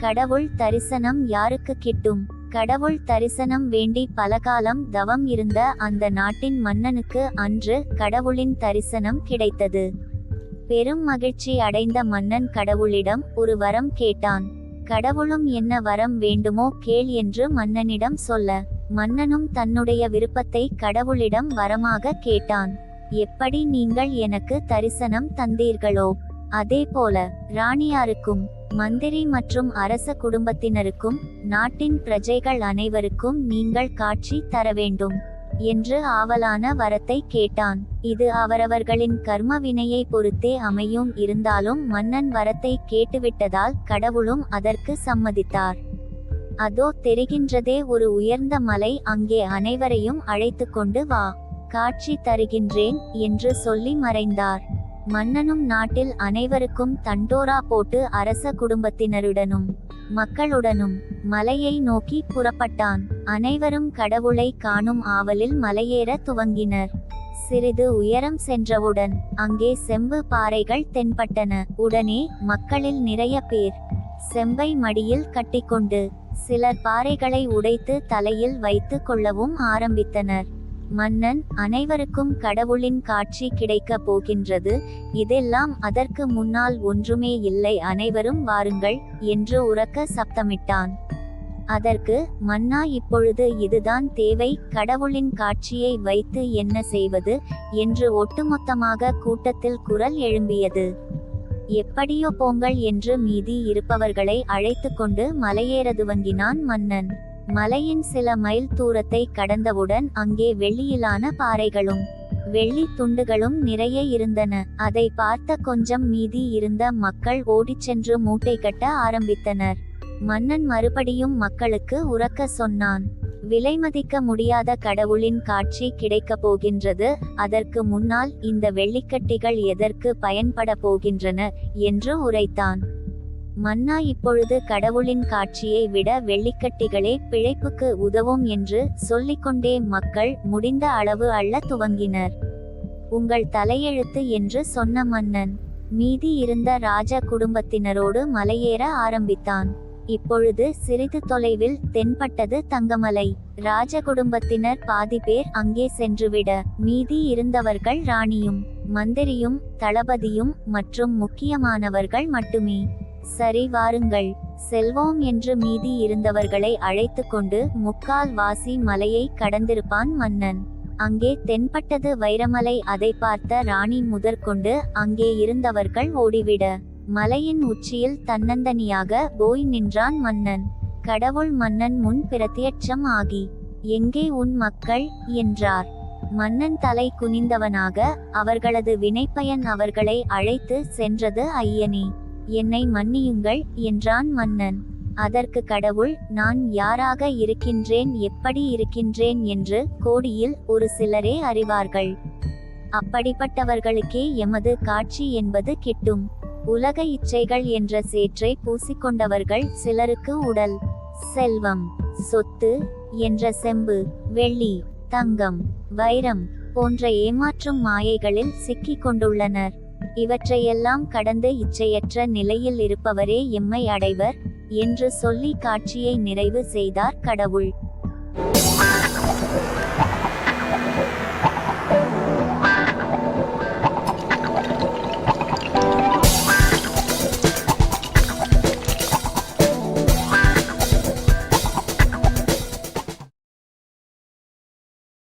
கடவுள் தரிசனம் யாருக்கு கிட்டும்? கடவுள் தரிசனம் வேண்டி பலகாலம் தவம் இருந்த அந்த நாட்டின் மன்னனுக்கு அன்று கடவுளின் தரிசனம் கிடைத்தது. பெரும் மகிழ்ச்சி அடைந்த மன்னன் கடவுளிடம் ஒரு வரம் கேட்டான். கடவுளும் என்ன வரம் வேண்டுமோ கேள் என்று மன்னனிடம் சொல்ல மன்னனும் தன்னுடைய விருப்பத்தை கடவுளிடம் வரமாக கேட்டான். எப்படி நீங்கள் எனக்கு தரிசனம் தந்தீர்களோ? அதேபோல ராணியாருக்கும் மந்திரி மற்றும் அரச குடும்பத்தினருக்கும் நாட்டின் பிரஜைகள் அனைவருக்கும் நீங்கள் காட்சி தர வேண்டும் என்று ஆவலான வரத்தை கேட்டான். இது அவரவர்களின் கர்ம வினையை பொறுத்தே அமையும். இருந்தாலும் மன்னன் வரத்தை கேட்டுவிட்டதால் கடவுளும் அதற்கு சம்மதித்தார். அதோ தெரிகின்றதே ஒரு உயர்ந்த மலை. அங்கே அனைவரையும் அழைத்து கொண்டு வா காட்சி தருகின்றேன் என்று சொல்லி மறைந்தார். மன்னனும் நாட்டில் அனைவருக்கும் தண்டோரா போட்டு அரச குடும்பத்தினருடனும் மக்களுடனும் மலையை நோக்கி புறப்பட்டான். அனைவரும் கடவுளை காணும் ஆவலில் மலையேற துவங்கினர். சிறிது உயரம் சென்றவுடன் அங்கே செம்பு பாறைகள் தென்பட்டன. உடனே மக்களில் நிறைய பேர் செம்பை மடியில் கட்டிக்கொண்டு சிலர் பாறைகளை உடைத்து தலையில் வைத்து கொள்ளவும் ஆரம்பித்தனர். மன்னன் அனைவருக்கும் கடவுளின் காட்சி கிடைக்கப் போகின்றது. இதெல்லாம் அதற்கு முன்னால் ஒன்றுமே இல்லை அனைவரும் வாருங்கள் என்று உறக்க சப்தமிட்டான். அதற்கு மன்னா இப்பொழுது இதுதான் தேவை கடவுளின் காட்சியை வைத்து என்ன செய்வது? என்று ஒட்டுமொத்தமாக கூட்டத்தில் குரல் எழும்பியது. எப்படியோ போங்கள் என்று மீதி இருப்பவர்களை அழைத்து கொண்டு மலையேற துவங்கினான் மன்னன். மலையின் சில மைல் தூரத்தை கடந்தவுடன் அங்கே வெள்ளியிலான பாறைகளும் வெள்ளி துண்டுகளும் நிறைய இருந்தன. அதை பார்த்த கொஞ்சம் மீதி இருந்த மக்கள் ஓடிச் சென்று மூட்டை கட்ட ஆரம்பித்தனர். மன்னன் மறுபடியும் மக்களுக்கு உறக்க சொன்னான் விலைமதிக்க முடியாத கடவுளின் காட்சி கிடைக்கப் போகின்றது. அதற்கு முன்னால் இந்த வெள்ளிக்கட்டிகள் எதற்கு பயன்பட போகின்றன? என்று உரைத்தான். மன்னா இப்பொழுது கடவுளின் காட்சியை விட வெள்ளிக்கட்டிகளே பிழைப்புக்கு உதவும் என்று சொல்லிக்கொண்டே மக்கள் முடிந்த அளவு அள்ள துவங்கினர். உங்கள் தலையெழுத்து என்று சொன்ன மன்னன் மீதி இருந்த ராஜ குடும்பத்தினரோடு மலையேற ஆரம்பித்தான். இப்பொழுது சிறிது தொலைவில் தென்பட்டது தங்கமலை. ராஜ குடும்பத்தினர் பாதி பேர் அங்கே சென்றுவிட மீதி இருந்தவர்கள் ராணியும் மந்திரியும் தளபதியும் மற்றும் முக்கியமானவர்கள் மட்டுமே. சரி வாருங்கள். செல்வோம் என்று மீதி இருந்தவர்களை அழைத்து கொண்டு முக்கால் வாசி மலையை கடந்திருப்பான் மன்னன். அங்கே தென்பட்டது வைரமலை அதை பார்த்த ராணி முதற்கொண்டு அங்கே இருந்தவர்கள் ஓடிவிட. மலையின் உச்சியில் தன்னந்தனியாக போய் நின்றான் மன்னன். கடவுள் மன்னன் முன் பிரத்யட்சம் ஆகி எங்கே உன் மக்கள்? என்றார். மன்னன் தலை குனிந்தவனாக அவர்களது வினைப்பயன் அவர்களை அழைத்து சென்றது ஐயனே. என்னை மன்னியுங்கள் என்றான் மன்னன். அதற்கு கடவுள் நான் யாராக இருக்கின்றேன் எப்படி இருக்கின்றேன்? என்று கோடியில் ஒரு சிலரே அறிவார்கள். அப்படிப்பட்டவர்களுக்கே எமது காட்சி என்பது கிட்டும். உலக இச்சைகள் என்ற சேற்றை பூசிக்கொண்டவர்கள் சிலருக்கு உடல் செல்வம் சொத்து என்ற செம்பு வெள்ளி தங்கம் வைரம் போன்ற ஏமாற்றும் மாயைகளில் சிக்கிக் கொண்டுள்ளனர் இவற்றையெல்லாம் கடந்து இச்சையற்ற நிலையில் இருப்பவரே எம்மை அடைவர் என்று சொல்லி காட்சியை நிறைவு செய்தார் கடவுள்.